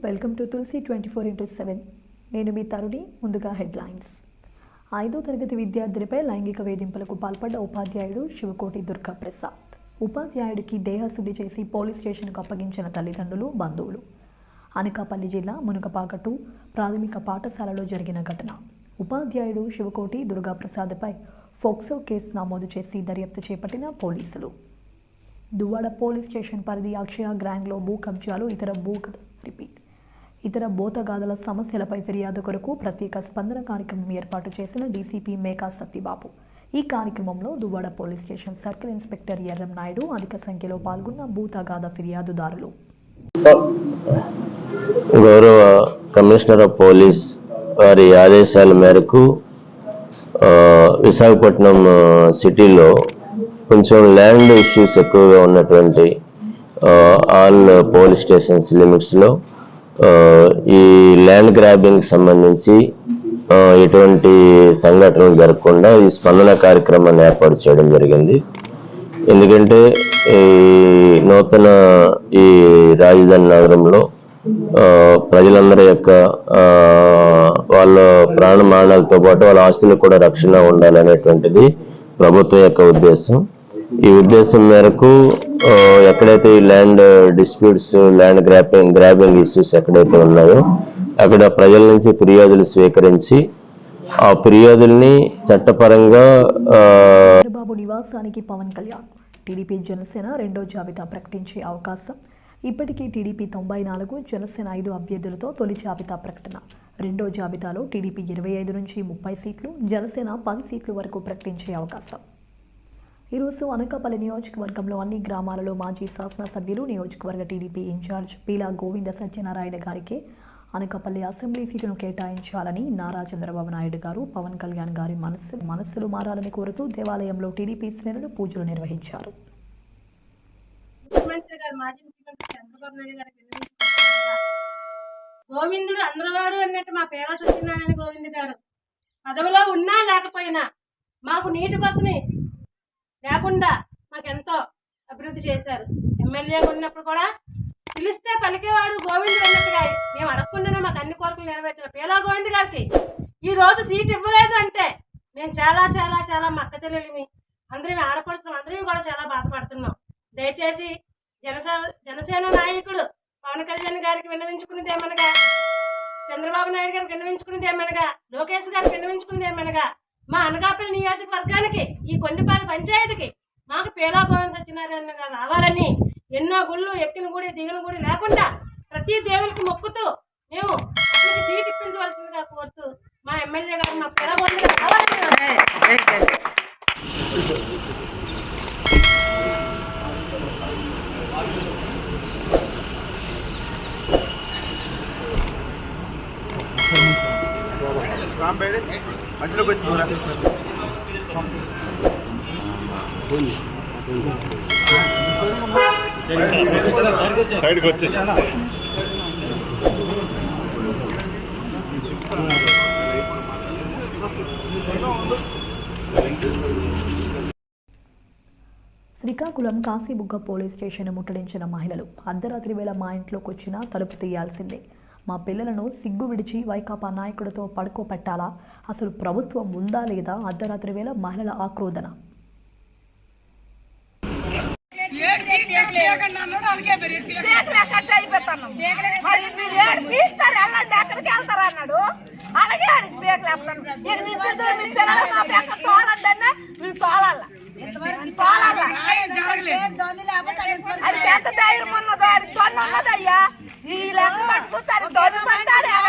Welcome to Tulasi twenty four into seven. నేను మీ తరుణి ముందుగా హెడ్లైన్స్. ఐదో తరగతి విద్యార్థినిపై లైంగిక వేధింపులకు పాల్పడ్డ ఉపాధ్యాయుడు శివకోటి దుర్గా ప్రసాద్. ఉపాధ్యాయుడికి దేహశుద్ధి చేసి పోలీస్ స్టేషన్కు అప్పగించిన తల్లిదండ్రులు బంధువులు. అనకాపల్లి జిల్లా మునకపాకటు ప్రాథమిక పాఠశాలలో జరిగిన ఘటన. ఉపాధ్యాయుడు శివకోటి దుర్గా ప్రసాద్పై ఫోక్సో కేసు నమోదు చేసి దర్యాప్తు చేపట్టిన పోలీసులు. దువ్వాడ పోలీస్ స్టేషన్ పరిధి అక్షయ గ్రాంగ్లో భూ కబ్జాలు ఇతర భూ రిపీట్. ఇతర బోతగాదుల సమస్యలపై ఫిర్యాదు కొరకు ప్రత్యేక స్పందన కార్యక్రమం ఏర్పాటు చేసిన డీసీపీ మేకా సత్యబాబు. ఈ కార్యక్రమంలో Duvvada police station circle inspector Erram Naidu అధిక సంఖ్యలో పాల్గొన్న బూతగాద ఫిర్యాదుదారులు. గౌరవ కమిషనర్ ఆఫ్ పోలీస్ వారి ఆదేశాల మేరకు విశాఖపట్నం సిటీలో కొంచెం ల్యాండ్ ఇష్యూస్ ఎక్కువగా ఉన్నటువంటి ఆల్ పోలీస్ స్టేషన్స్ లిమిట్స్లో ఈ ల్యాండ్ గ్రాబింగ్ సంబంధించి ఎటువంటి సంఘటనలు జరగకుండా ఈ స్పందన కార్యక్రమాన్ని ఏర్పాటు చేయడం జరిగింది. ఎందుకంటే ఈ నూతన ఈ రాజధాని నగరంలో ప్రజలందరి యొక్క వాళ్ళ ప్రాణమానాలతో పాటు వాళ్ళ ఆస్తులకు కూడా రక్షణ ఉండాలనేటువంటిది ప్రభుత్వం యొక్క ఉద్దేశం. ఈ ఉద్దేశం మేరకు ఎక్కడైతే ఈ land disputes land grapping grabbing issues ఎక్కడైతే ఉన్నాయో అక్కడ ప్రజల నుంచి ఫిర్యాదులు స్వీకరించి ఆ ఫిర్యాదుల్ని చట్టపరంగా చంద్రబాబు నివాసానికి పవన్ కళ్యాణ్ టీడీపీ జనసేన రెండో జాబితా ప్రకటించే అవకాశం. ఇప్పటికీ టీడీపీ తొంభై నాలుగు జనసేన ఐదు అభ్యర్థులతో తొలి జాబితా ప్రకటన. రెండో జాబితాలో టీడీపీ ఇరవై ఐదు నుంచి ముప్పై సీట్లు జనసేన పది సీట్లు వరకు ప్రకటించే అవకాశం. ఈరోజు అనకాపల్లి నియోజకవర్గంలో అన్ని గ్రామాలలో మాజీ శాసనసభ్యులు నియోజకవర్గ టీడీపీ ఇన్ఛార్జ్ పీలా గోవింద సత్యనారాయణ గారికి అనకాపల్లి అసెంబ్లీ సీటును కేటాయించాలని నారా చంద్రబాబు నాయుడు గారు పవన్ కళ్యాణ్ గారి మనస్సు మనస్సులు మారాలని కోరుతూ దేవాలయంలో టీడీపీ శ్రేణులు పూజలు నిర్వహించారు. గోవిందుడు అందరవాడు అన్నట్టు మా పేర సత్యనారాయణ గోవింద్ గారు. పదవిలో ఉన్నా లేకపోయినా మాకు నీటి కొరతని లేకుండా మాకెంతో అభివృద్ధి చేశారు. ఎమ్మెల్యేగా ఉన్నప్పుడు కూడా పిలిస్తే పలికేవాడు గోవిందుడు గారి మేము అడగకుండానే మాకు అన్ని కోరికలు నెరవేర్చిన పేలా గోవింద్ గారికి ఈ రోజు సీట్ ఇవ్వలేదు అంటే మేము చాలా చాలా చాలా మక్క చెల్లెలిమి. అందరం ఆడపడుతున్నాం అందరం కూడా చాలా బాధపడుతున్నాం. దయచేసి జనసేన జనసేన నాయకుడు పవన్ కళ్యాణ్ గారికి విన్నవించుకున్నది ఏమనగా చంద్రబాబు నాయుడు గారికి విన్నవించుకున్నది ఏమనగా లోకేష్ గారికి విన్నవించుకున్నది ఏమనగా మా అనకాపల్లి నియోజకవర్గానికి ఈ కొండపాలి పంచాయతీకి మాకు గోవింద సత్యనారాయణ గారు రావాలని ఎన్నో గుళ్ళు ఎక్కిన గుడి దిగిన గుడి లేకుండా ప్రతి దేవునికి మొక్కుతూ మేము అతనికి సీట్ ఇప్పించవలసిందిగా కోరుతూ మా ఎమ్మెల్యే గారు మా గారు రావాలని మధ్యలోకి వచ్చి పోరా సైడ్కి వచ్చి శ్రీకాకుళం కాశీబుగ్గ పోలీస్ స్టేషన్ ముట్టడించిన మహిళలు అర్ధరాత్రి వేళ మా ఇంట్లోకి వచ్చినా తలుపు తీయాల్సిందే. మా పిల్లలను సిగ్గు విడిచి వైకాపా నాయకుడితో పడుకోపెట్టాలా అసలు ప్రభుత్వం ఉందా లేదా? అర్ధరాత్రి వేళ మహిళల ఆక్రోదన. మరి